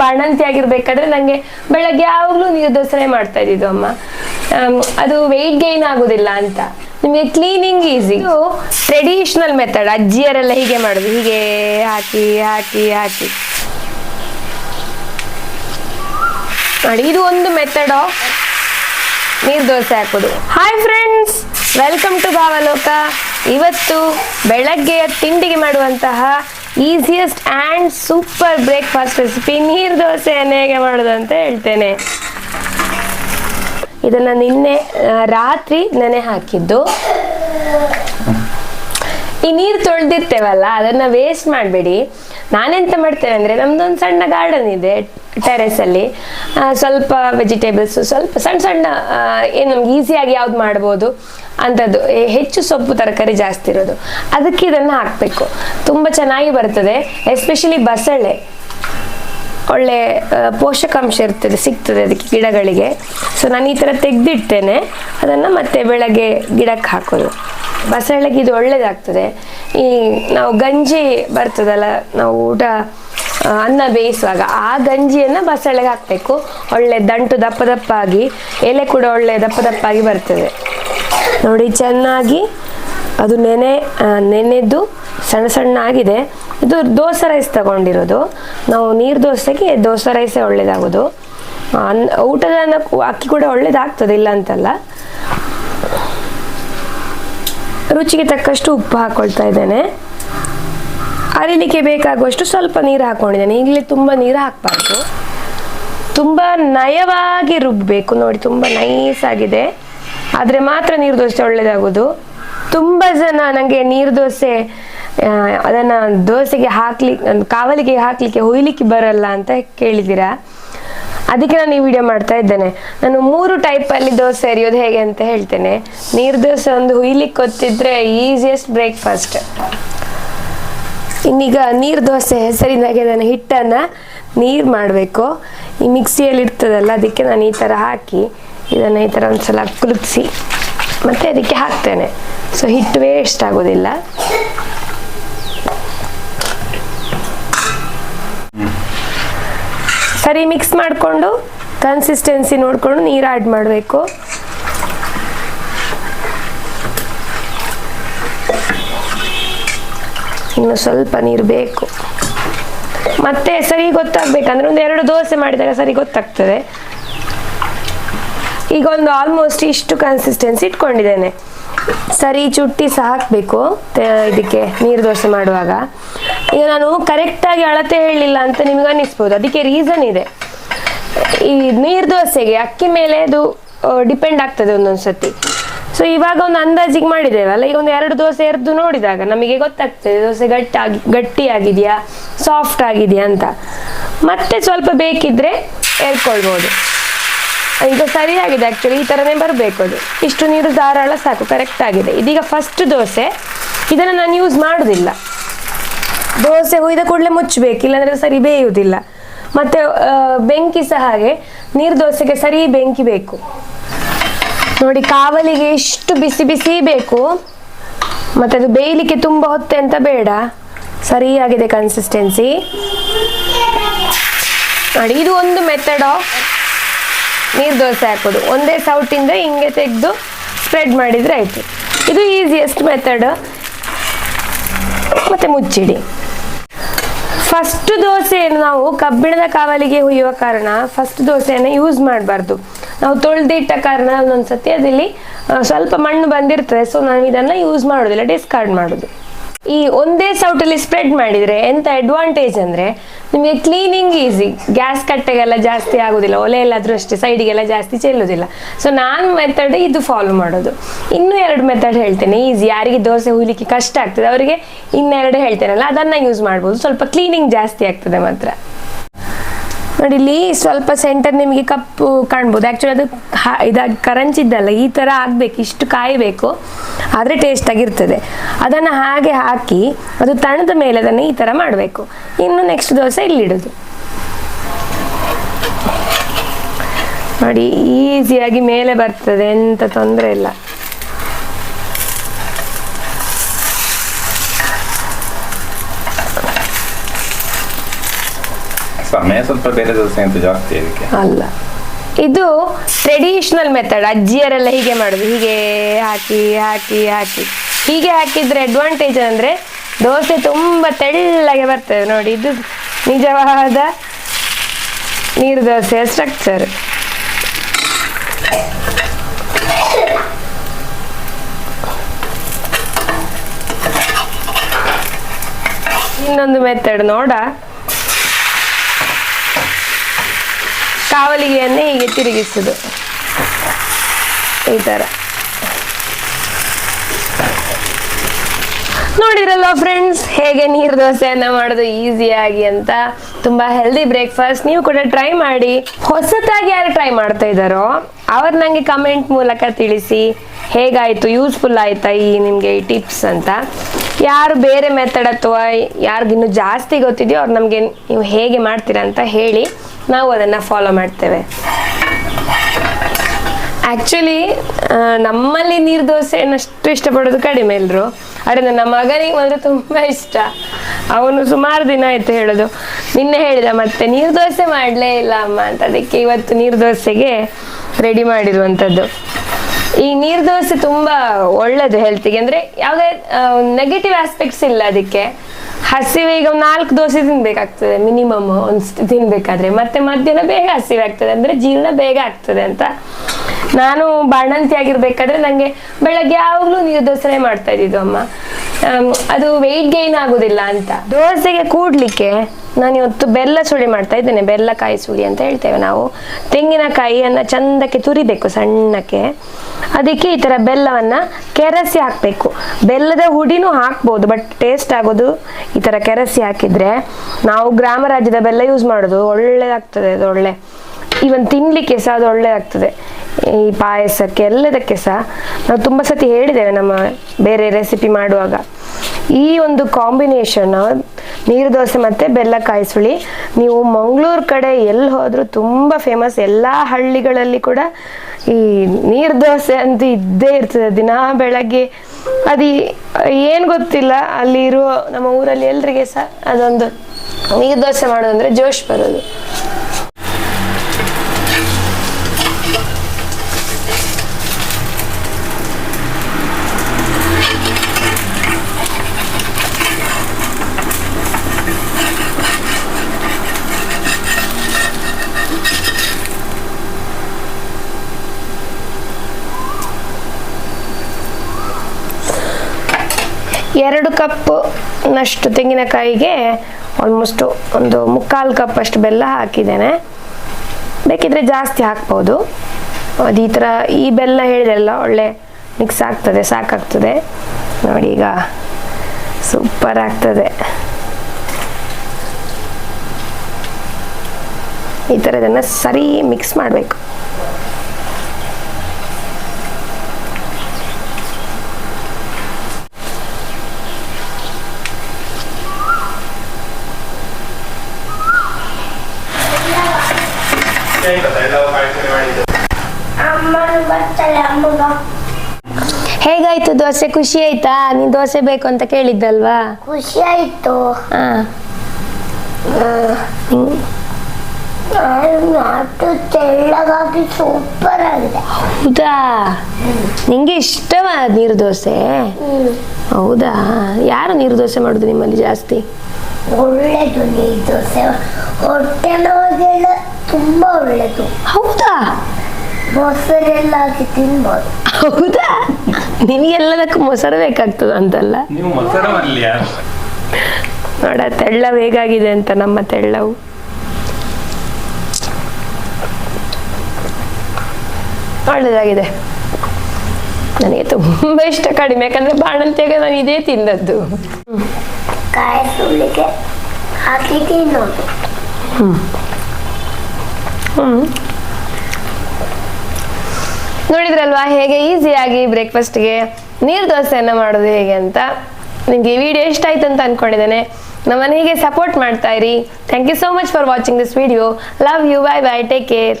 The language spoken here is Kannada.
ಬಾಣಂತಿ ಆಗಿರ್ಬೇಕಾದ್ರೆ ನಂಗೆ ಬೆಳಗ್ಗೆ ಯಾವಾಗ್ಲೂ ನೀರು ದೋಸೆ ಮಾಡ್ತಾ ಇದ್ದಿದ್ದು ಅಮ್ಮ. ಅದು ವೆಯ್ಟ್ ಗೈನ್ ಆಗುದಿಲ್ಲ ಅಂತ. ನಿಮಗೆ ಕ್ಲೀನಿಂಗ್ ಈಸಿ ಟ್ರೆಡಿಷನಲ್ ಮೆಥಡ್ ಅಜ್ಜಿಯರೆಲ್ಲ ಹೀಗೆ ಮಾಡುದು. ಹೀಗೆ ಹಾಕಿ ಹಾಕಿ ಹಾಕಿ. ನೋಡಿ, ಇದು ಒಂದು ಮೆಥಡ್ ನೀರು ದೋಸೆ ಹಾಕೋದು. Hi friends welcome to Bhavaloka. ಇವತ್ತು ಬೆಳಗ್ಗೆಯ ತಿಂಡಿಗೆ ಮಾಡುವಂತಹ easiest and super breakfast recipe ನೀರು ದೋಸೆಯನ್ನು ಹೇಗೆ ಮಾಡೋದು ಅಂತ ಹೇಳ್ತೇನೆ. ಇದನ್ನು ನಿನ್ನೆ ರಾತ್ರಿ ನೆನೆ ಹಾಕಿದ್ದು. ಈ ನೀರು ತೊಳೆದಿರ್ತೇವಲ್ಲ, ಅದನ್ನು ವೇಸ್ಟ್ ಮಾಡಬೇಡಿ. ನಾನೆಂತ ಮಾಡ್ತೇನೆ ಅಂದರೆ, ನಮ್ದೊಂದು ಸಣ್ಣ ಗಾರ್ಡನ್ ಇದೆ ಟೆರೆಸಲ್ಲಿ ಸ್ವಲ್ಪ ವೆಜಿಟೇಬಲ್ಸ್ ಸ್ವಲ್ಪ ಸಣ್ಣ ಸಣ್ಣ ಏನು ನಮ್ಗೆ ಈಸಿಯಾಗಿ ಯಾವ್ದು ಮಾಡ್ಬೋದು. ಅಂಥದ್ದು. ಹೆಚ್ಚು ಸೊಪ್ಪು ತರಕಾರಿ ಜಾಸ್ತಿ ಇರೋದು. ಅದಕ್ಕೆ ಇದನ್ನು ಹಾಕಬೇಕು. ತುಂಬ ಚೆನ್ನಾಗಿ ಬರ್ತದೆ ಎಸ್ಪೆಷಲಿ ಬಸಳೆ. ಒಳ್ಳೆ ಪೋಷಕಾಂಶ ಇರ್ತದೆ, ಸಿಗ್ತದೆ ಅದಕ್ಕೆ ಗಿಡಗಳಿಗೆ. ಸೊ ನಾನು ಈ ಥರ ತೆಗೆದಿಡ್ತೇನೆ. ಅದನ್ನು ಮತ್ತೆ ಬೆಳಗ್ಗೆ ಗಿಡಕ್ಕೆ ಹಾಕೋದು. ಬಸಳೆಗೆ ಇದು ಒಳ್ಳೇದಾಗ್ತದೆ. ಈ, ನಾವು ಗಂಜಿ ಬರ್ತದಲ್ಲ, ನಾವು ಊಟ ಅನ್ನ ಬೇಯಿಸುವಾಗ, ಆ ಗಂಜಿಯನ್ನು ಬಸಳೆಗೆ ಹಾಕಬೇಕು. ಒಳ್ಳೆ ದಂಟು ದಪ್ಪ ದಪ್ಪಾಗಿ, ಎಲೆ ಕೂಡ ಒಳ್ಳೆ ದಪ್ಪ ದಪ್ಪಾಗಿ ಬರ್ತದೆ. ನೋಡಿ, ಚೆನ್ನಾಗಿ ಅದು ನೆನೆ ನೆನೆದು ಸಣ್ಣ ಸಣ್ಣ ಆಗಿದೆ. ಇದು ದೋಸೆ ರೈಸ್ ತಗೊಂಡಿರೋದು. ನಾವು ನೀರು ದೋಸೆಗೆ ದೋಸೆ ರೈಸೇ ಒಳ್ಳೇದಾಗೋದು. ಅನ್ ಊಟದ ಅನ್ನ ಕು- ಅಕ್ಕಿ ಕೂಡ ಒಳ್ಳೇದಾಗ್ತದೆ, ಇಲ್ಲ ಅಂತಲ್ಲ. ರುಚಿಗೆ ತಕ್ಕಷ್ಟು ಉಪ್ಪು ಹಾಕೊಳ್ತಾ ಇದ್ದೇನೆ. ಅರಿಲಿಕ್ಕೆ ಬೇಕಾಗುವಷ್ಟು ಸ್ವಲ್ಪ ನೀರು ಹಾಕೊಂಡಿದ್ದೇನೆ. ಈಗಲೇ ತುಂಬ ನೀರು ಹಾಕಬಾರ್ದು. ತುಂಬ ನಯವಾಗಿ ರುಬ್ಬಬೇಕು ನೋಡಿ, ತುಂಬ ನೈಸ್ ಆಗಿದೆ. ಆದರೆ ಮಾತ್ರ ನೀರು ದೋಸೆ ಒಳ್ಳೇದಾಗೋದು. ತುಂಬ ಜನ ನನಗೆ ನೀರು ದೋಸೆ ಅದನ್ನು ದೋಸೆಗೆ ಹಾಕ್ಲಿ ಕಾವಲಿಗೆ ಹಾಕ್ಲಿಕ್ಕೆ ಹೊಯ್ಲಿಕ್ಕೆ ಬರಲ್ಲ ಅಂತ ಕೇಳಿದ್ದೀರಾ ಅದಕ್ಕೆ ನಾನು ಈ ವಿಡಿಯೋ ಮಾಡ್ತಾ ಇದ್ದೇನೆ. ನಾನು ಮೂರು ಟೈಪಲ್ಲಿ ದೋಸೆ ಎರಿಯೋದು ಹೇಗೆ ಅಂತ ಹೇಳ್ತೇನೆ. ನೀರು ದೋಸೆ ಒಂದು ಹುಯ್ಲಿಕ್ಕೆ ಗೊತ್ತಿದ್ರೆ ಈಸಿಯೆಸ್ಟ್ ಬ್ರೇಕ್ಫಾಸ್ಟ್ ಇನ್ನೀಗ ನೀರು ದೋಸೆ ಹೆಸರಿನಾಗೆ ನಾನು ಹಿಟ್ಟನ್ನು ನೀರು ಮಾಡಬೇಕು. ಈ ಮಿಕ್ಸಿಯಲ್ಲಿ ಇರ್ತದಲ್ಲ ಅದಕ್ಕೆ ನಾನು ಈ ಥರ ಹಾಕಿ ಇದನ್ನು ಈ ಥರ ಒಂದ್ಸಲ ಕುಲುಕಿಸಿ ಮತ್ತು ಅದಕ್ಕೆ ಹಾಕ್ತೇನೆ. ಸೊ ಹಿಟ್ಟು ವೇಸ್ಟ್ ಆಗೋದಿಲ್ಲ. ಸರಿ ಮಿಕ್ಸ್ ಮಾಡಿಕೊಂಡು ಕನ್ಸಿಸ್ಟೆನ್ಸಿ ನೋಡಿಕೊಂಡು ನೀರು ಆ್ಯಡ್ ಮಾಡಬೇಕು. ಇನ್ನು ಸ್ವಲ್ಪ ನೀರು ಬೇಕು. ಮತ್ತೆ ಸರಿ ಗೊತ್ತಾಗ್ಬೇಕಂದ್ರೆ ಒಂದು ಎರಡು ದೋಸೆ ಮಾಡಿದಾಗ ಸರಿ ಗೊತ್ತಾಗ್ತದೆ. ಈಗ ಒಂದು ಆಲ್ಮೋಸ್ಟ್ ಇಷ್ಟು ಕನ್ಸಿಸ್ಟೆನ್ಸಿ ಇಟ್ಕೊಂಡಿದ್ದೇನೆ. ಸರಿ, ಚುಟ್ಟಿ ಸಹ ಹಾಕಬೇಕು. ಇದಕ್ಕೆ ನೀರು ದೋಸೆ ಮಾಡುವಾಗ. ಈಗ ನಾನು ಕರೆಕ್ಟಾಗಿ ಅಳತೆ ಹೇಳಲಿಲ್ಲ ಅಂತ ನಿಮ್ಗೆ ಅನ್ನಿಸ್ಬೋದು. ಅದಕ್ಕೆ ರೀಸನ್ ಇದೆ. ಈ ನೀರು ದೋಸೆಗೆ ಅಕ್ಕಿ ಮೇಲೆ ಅದು ಡಿಪೆಂಡ್ ಆಗ್ತದೆ ಒಂದೊಂದು ಸತಿ ಸೊ ಇವಾಗ ಒಂದು ಅಂದಾಜಿಗೆ ಮಾಡಿದ್ದೇವಲ್ಲ ಈಗ ಒಂದು ಎರಡು ದೋಸೆ ಎರೆದು ನೋಡಿದಾಗ ನಮಗೆ ಗೊತ್ತಾಗ್ತದೆ, ದೋಸೆ ಗಟ್ಟಾಗಿ, ಗಟ್ಟಿಯಾಗಿದೆಯಾ ಸಾಫ್ಟ್ ಆಗಿದೆಯಾ ಅಂತ. ಮತ್ತೆ ಸ್ವಲ್ಪ ಬೇಕಿದ್ರೆ ಎರ್ಕೊಳ್ಬೋದು. ಈಗ ಸರಿಯಾಗಿದೆ ಆ್ಯಕ್ಚುಲಿ ಈ ಥರನೇ ಬರಬೇಕು ಅದು. ಇಷ್ಟು ನೀರು ಧಾರಾಳ ಸಾಕು ಕರೆಕ್ಟ್ ಆಗಿದೆ. ಇದೀಗ ಫಸ್ಟ್ ದೋಸೆ. ಇದನ್ನು ನಾನು ಯೂಸ್ ಮಾಡೋದಿಲ್ಲ. ದೋಸೆ ಹುಯ್ದ ಕೂಡಲೇ ಮುಚ್ಚಬೇಕು ಇಲ್ಲಾಂದರೆ ಸರಿ ಬೇಯುವುದಿಲ್ಲ ಮತ್ತೆ ಬೆಂಕಿ ಸಹ ಹಾಗೆ ನೀರು ದೋಸೆಗೆ ಸರಿ ಬೆಂಕಿ ಬೇಕು. ನೋಡಿ, ಕಾವಲಿಗೆ ಇಷ್ಟು ಬಿಸಿ ಬಿಸಿ ಬೇಕು, ಮತ್ತೆ ಅದು ಬೇಯಲಿಕ್ಕೆ ತುಂಬ ಹೊತ್ತೆ ಅಂತ ಬೇಡ. ಸರಿಯಾಗಿದೆ ಕನ್ಸಿಸ್ಟೆನ್ಸಿ ನೋಡಿ, ಇದು ಒಂದು ಮೆಥಡ್ ಆಫ್ ನೀರು ದೋಸೆ ಹಾಕೋದು ಒಂದೇ ಸೌಟಿಂದ ಹಿಂಗೆ ತೆಗೆದು ಸ್ಪ್ರೆಡ್ ಮಾಡಿದರೆ ಆಯಿತು. ಇದು ಈಸಿಯೆಸ್ಟ್ ಮೆಥಡ್ ಮತ್ತೆ ಮುಚ್ಚಿಡಿ. ಫಸ್ಟ್ ದೋಸೆಯನ್ನು ನಾವು ಕಬ್ಬಿಣದ ಕಾವಲಿಗೆ ಹುಯ್ಯುವ ಕಾರಣ ಫಸ್ಟ್ ದೋಸೆಯನ್ನು ಯೂಸ್ ಮಾಡಬಾರ್ದು. ನಾವು ತೊಳೆದಿಟ್ಟ ಕಾರಣ ಒಂದೊಂದು ಸತಿ ಅದರಲ್ಲಿ ಸ್ವಲ್ಪ ಮಣ್ಣು ಬಂದಿರ್ತದೆ ಸೊ ನಾವು ಇದನ್ನು ಯೂಸ್ ಮಾಡೋದಿಲ್ಲ ಡಿಸ್ಕಾರ್ಡ್ ಮಾಡೋದು. ಈ ಒಂದೇ ಸೌಟಲ್ಲಿ ಸ್ಪ್ರೆಡ್ ಮಾಡಿದರೆ ಎಂತ ಅಡ್ವಾಂಟೇಜ್ ಅಂದರೆ ನಿಮಗೆ ಕ್ಲೀನಿಂಗ್ ಈಸಿ ಗ್ಯಾಸ್ ಕಟ್ಟೆಗೆಲ್ಲ ಜಾಸ್ತಿ ಆಗೋದಿಲ್ಲ ಒಲೆಯಲ್ಲಾದರೂ ಅಷ್ಟೇ ಸೈಡಿಗೆಲ್ಲ ಜಾಸ್ತಿ ಚೆಲ್ಲೋದಿಲ್ಲ. ಸೊ ನಾನು ಮೆಥಡ್ ಇದು ಫಾಲೋ ಮಾಡೋದು. ಇನ್ನೂ ಎರಡು ಮೆಥಡ್ ಹೇಳ್ತೇನೆ ಈಸಿ ಯಾರಿಗೆ ದೋಸೆ ಹುಯ್ಲಿಕ್ಕೆ ಕಷ್ಟ ಆಗ್ತದೆ, ಅವರಿಗೆ ಇನ್ನೆರಡು ಹೇಳ್ತೇನಲ್ಲ, ಅದನ್ನು ಯೂಸ್ ಮಾಡ್ಬೋದು. ಸ್ವಲ್ಪ ಕ್ಲೀನಿಂಗ್ ಜಾಸ್ತಿ ಆಗ್ತದೆ ಮಾತ್ರ. ನೋಡಿ, ಇಲ್ಲಿ ಸ್ವಲ್ಪ ಸೆಂಟರ್ ನಿಮಗೆ ಕಪ್ಪು ಕಾಣ್ಬೋದು. ಆ್ಯಕ್ಚುಲಿ ಅದು ಇದಾಗಿ ಕರಂಚಿದ್ದಲ್ಲ, ಈ ಥರ ಆಗಬೇಕು, ಇಷ್ಟು ಕಾಯಬೇಕು. ಆದರೆ ಟೇಸ್ಟಾಗಿರ್ತದೆ ಅದನ್ನು ಹಾಗೆ ಹಾಕಿ ಅದು ತಣದ ಮೇಲೆ ಅದನ್ನು ಈ ಥರ ಮಾಡಬೇಕು. ಇನ್ನು ನೆಕ್ಸ್ಟ್ ದೋಸೆ ಇಲ್ಲಿಡೋದು. ನೋಡಿ ಈಸಿಯಾಗಿ ಮೇಲೆ ಬರ್ತದೆ ಎಂತ ತೊಂದರೆ ಇಲ್ಲ. ಸಮಯ ಸ್ವಲ್ಪ ಬೇರೆ ದೋಸೆ ಅಂತ ಜಾಸ್ತಿ ಅಲ್ಲ. ಇದು ಟ್ರೆಡಿಷನಲ್ ಮೆಥಡ್ ಅಜ್ಜಿಯರೆಲ್ಲ ಹೀಗೆ ಮಾಡೋದು. ಹೀಗೆ ಹಾಕಿ ಹಾಕಿ ಹಾಕಿ. ಹೀಗೆ ಹಾಕಿದ್ರೆ ಅಡ್ವಾಂಟೇಜ್ ಅಂದರೆ ದೋಸೆ ತುಂಬ ತೆಳ್ಳಗೆ ಬರ್ತದೆ ನೋಡಿ. ಇದು ನಿಜವಾದ ನೀರು ದೋಸೆಯ ಸ್ಟ್ರಕ್ಚರ್ ಇನ್ನೊಂದು ಮೆಥಡ್ ನೋಡ. ಕಾವಲಿಗೆಯನ್ನೇ ಹೀಗೆ ತಿರುಗಿಸುದು. ಈ ತರ. ನೋಡಿರಲ್ವ ಫ್ರೆಂಡ್ಸ್ ಹೇಗೆ ನೀರು ದೋಸೆಯನ್ನ ಮಾಡೋದು ಈಸಿಯಾಗಿ ಅಂತ? ತುಂಬಾ ಹೆಲ್ದಿ ಬ್ರೇಕ್ಫಾಸ್ಟ್ ನೀವು ಕೂಡ ಟ್ರೈ ಮಾಡಿ. ಹೊಸತಾಗಿ ಯಾರು ಟ್ರೈ ಮಾಡ್ತಾ ಇದ್ದಾರೋ, ಅವ್ರು ನಂಗೆ ಕಮೆಂಟ್ ಮೂಲಕ ತಿಳಿಸಿ. ಹೇಗಾಯ್ತು? ಯೂಸ್ಫುಲ್ ಆಯ್ತಾ ಈ ನಿಮಗೆ ಈ ಟಿಪ್ಸ್ ಅಂತ? ಯಾರು ಬೇರೆ ಮೆಥಡ್ ಅಥವಾ ಯಾರಿಗಿನ್ನು ಜಾಸ್ತಿ ಗೊತ್ತಿದೆಯೋ ಅವ್ರು ನಮಗೆ ನೀವು ಹೇಗೆ ಮಾಡ್ತೀರಾ ಅಂತ ಹೇಳಿ ನಾವು ಅದನ್ನು ಫಾಲೋ ಮಾಡ್ತೇವೆ. ಆ್ಯಕ್ಚುಲಿ ನಮ್ಮಲ್ಲಿ ನೀರು ದೋಸೆನಷ್ಟು ಇಷ್ಟಪಡೋದು ಕಡಿಮೆ ಎಲ್ಲರೂ ಆದರೆ ನನ್ನ ಮಗನಿಗೆ ಮಾತ್ರ ತುಂಬ ಇಷ್ಟ. ಅವನು ಸುಮಾರು ದಿನ ಆಯಿತು ಹೇಳೋದು. ನಿನ್ನೆ ಹೇಳಿದ, ಮತ್ತೆ ನೀರು ದೋಸೆ ಮಾಡಲೇ ಇಲ್ಲ ಅಮ್ಮ. ಅಂತ ಅದಕ್ಕೆ ಇವತ್ತು ನೀರು ದೋಸೆಗೆ ರೆಡಿ ಮಾಡಿರುವಂಥದ್ದು ಈ ನೀರ್ ದೋಸೆ ತುಂಬ ಹೆಲ್ತ್ ಹೆಲ್ತಿಗೆ ಅಂದ್ರೆ ಯಾವುದೇ ನೆಗೆಟಿವ್ ಆಸ್ಪೆಕ್ಟ್ಸ್ ಇಲ್ಲ ಅದಕ್ಕೆ. ಹಸಿವೆ ಈಗ ನಾಲ್ಕು ದೋಸೆ ತಿನ್ಬೇಕಾಗ್ತದೆ ಮಿನಿಮಮ್ ಒಂದು ತಿನ್ಬೇಕಾದ್ರೆ. ಮತ್ತೆ ಮಧ್ಯಾಹ್ನ ಬೇಗ ಹಸಿವೆ ಆಗ್ತದೆ. ಅಂದ್ರೆ ಜೀರ್ಣ ಬೇಗ ಆಗ್ತದೆ ಅಂತ ನಾನು ಬಾಣಂತಿ ಆಗಿರ್ಬೇಕಾದ್ರೆ ನನಗೆ ಬೆಳಗ್ಗೆ ಯಾವಾಗಲೂ ನೀರು ದೋಸೆ ಮಾಡ್ತಾ ಇದ್ದಿದ್ದು ಅಮ್ಮ. ಅದು ವೆಯ್ಟ್ ಗೈನ್ ಆಗೋದಿಲ್ಲ ಅಂತ. ದೋಸೆಗೆ ಕೂಡ್ಲಿಕ್ಕೆ ನಾನು ಇವತ್ತು ಬೆಲ್ಲ ಸುಳಿ ಮಾಡ್ತಾ ಇದ್ದೇನೆ. ಬೆಲ್ಲಕಾಯಿ ಸುಳಿ ಅಂತ ಹೇಳ್ತೇವೆ ನಾವು. ತೆಂಗಿನಕಾಯಿಯನ್ನು ಚಂದಕ್ಕೆ ತುರಿಬೇಕು ಸಣ್ಣಕ್ಕೆ. ಅದಕ್ಕೆ ಈ ಥರ ಬೆಲ್ಲವನ್ನು ಕೆರಸಿ ಹಾಕಬೇಕು. ಬೆಲ್ಲದ ಹುಡಿನೂ ಹಾಕ್ಬೋದು ಬಟ್ ಟೇಸ್ಟ್ ಆಗೋದು ಈ ಥರ ಕೆರಸಿ ಹಾಕಿದರೆ. ನಾವು ಗ್ರಾಮ ರಾಜ್ಯದ ಬೆಲ್ಲ ಯೂಸ್ ಮಾಡೋದು ಒಳ್ಳೆಯದಾಗ್ತದೆ ಅದು ಒಳ್ಳೆ. ಇವನ್ ತಿನ್ನಲಿಕ್ಕೆ ಸಹ ಅದು ಒಳ್ಳೆಯದಾಗ್ತದೆ ಈ ಪಾಯಸಕ್ಕೆ ಎಲ್ಲದಕ್ಕೆ ಸಹ ನಾವು ತುಂಬ ಸತಿ ಹೇಳಿದ್ದೇವೆ ನಮ್ಮ ಬೇರೆ ರೆಸಿಪಿ ಮಾಡುವಾಗ. ಈ ಒಂದು ಕಾಂಬಿನೇಷನ್ ನೀರು ದೋಸೆ ಮತ್ತು ಬೆಲ್ಲಕಾಯಿ ಕಾಯಿಸುಳಿ ನೀವು ಮಂಗಳೂರು ಕಡೆ ಎಲ್ಲಿ ಹೋದರೂ ತುಂಬ ಫೇಮಸ್ ಎಲ್ಲ ಹಳ್ಳಿಗಳಲ್ಲಿ ಕೂಡ ಈ ನೀರು ದೋಸೆ ಅಂತೂ ಇದ್ದೇ ಇರ್ತದೆ. ದಿನಾ ಬೆಳಗ್ಗೆ ಅದು ಏನು ಗೊತ್ತಿಲ್ಲ ಅಲ್ಲಿ ಇರುವ ನಮ್ಮ ಊರಲ್ಲಿ ಎಲ್ರಿಗೆ ಸಹ ಅದೊಂದು ನೀರು ದೋಸೆ ಮಾಡೋದಂದ್ರೆ ಜೋಶ್ ಬರೋದು. ಎರಡು ಕಪ್ ನಷ್ಟು ತೆಂಗಿನಕಾಯಿಗೆ ಆಲ್ಮೋಸ್ಟ್ ಒಂದು ಮುಕ್ಕಾಲು ಕಪ್ ಅಷ್ಟು ಬೆಲ್ಲ ಹಾಕಿದ್ದೇನೆ. ಬೇಕಿದ್ರೆ ಜಾಸ್ತಿ ಹಾಕ್ಬೋದು. ಅದು ಈ ಥರ ಈ ಬೆಲ್ಲ ಹೇಳಿದೆಲ್ಲ ಒಳ್ಳೆ ಮಿಕ್ಸ್ ಆಗ್ತದೆ, ಸಾಕಾಗ್ತದೆ. ನೋಡಿ ಈಗ ಸೂಪರ್ ಆಗ್ತದೆ. ಈ ಥರ ಇದನ್ನು ಸರಿ ಮಿಕ್ಸ್ ಮಾಡಬೇಕು. ಬರ್ತಾಳೆ ಅಮ್ಮಗ. ಹೇಗಾಯ್ತು ದೋಸೆ? ಖುಷಿ ಆಯ್ತಾ? ನೀನು ದೋಸೆ ಬೇಕು ಅಂತ ಕೇಳಿದ್ದಲ್ವಾ? ಖುಷಿ ಆಯ್ತು. ಹಾ ನಾಟು ತೆಳ್ಳಗಾಗಿ ಸೂಪರ್ ಆಗಿದೆ. ಹೌದಾ? ನಿಂಗೆ ಇಷ್ಟವಾ ನೀರು ದೋಸೆ? ಹೌದಾ? ಯಾರು ನೀರು ದೋಸೆ ಮಾಡುದು ನಿಮ್ಮಲ್ಲಿ ಜಾಸ್ತಿ? ಒಳ್ಳೇದು ನೀರು ದೋಸೆ. ಹೊಟ್ಟೆ ನೋವಿಗೆಲ್ಲ ತುಂಬಾ ಒಳ್ಳೇದು. ಹೌದಾ? ಮೊಸರೆಲ್ಲ ಹಾಕಿ ತಿನ್ಬೋದು. ಹೌದಾ? ನಿನಗೆಲ್ಲದಕ್ಕೂ ಮೊಸರು ಬೇಕಾಗ್ತದ ಅಂತಲ್ಲ? ನೀವು ಮೊಸರು ನೋಡ ತೆಳ್ಳ ಹೇಗಾಗಿದೆ ಅಂತ ನಮ್ಮ ತೆಳ್ಳವು. ಒಳ್ಳೆದಾಗಿದೆ. ನನಗೆ ತುಂಬಾ ಇಷ್ಟ ಕಡಿಮೆ ಯಾಕಂದ್ರೆ ಬಾಣಂತಿಯಾಗ ನಾನು ಇದೇ ತಿಂದದ್ದು. ಕಾಯಿ ಸುಳ್ಳಿಗೆ ಹಾಕಿ ತಿನ್ನೋದು. ನೋಡಿದ್ರಲ್ವಾ? ಹೇಗೆ ಈಸಿಯಾಗಿ ಬ್ರೇಕ್ಫಾಸ್ಟ್ಗೆ ನೀರು ದೋಸೆಯನ್ನು ಮಾಡೋದು ಹೇಗೆ ಅಂತ? ನಿಮಗೆ ಈ ವಿಡಿಯೋ ಇಷ್ಟ ಆಯ್ತು ಅಂತ ಅಂದ್ಕೊಂಡಿದ್ದೇನೆ ನಮ್ಮನ್ನ ಹೀಗೆ ಸಪೋರ್ಟ್ ಮಾಡ್ತಾ ಇರಿ. Thank you so much for watching this video love you bye bye take care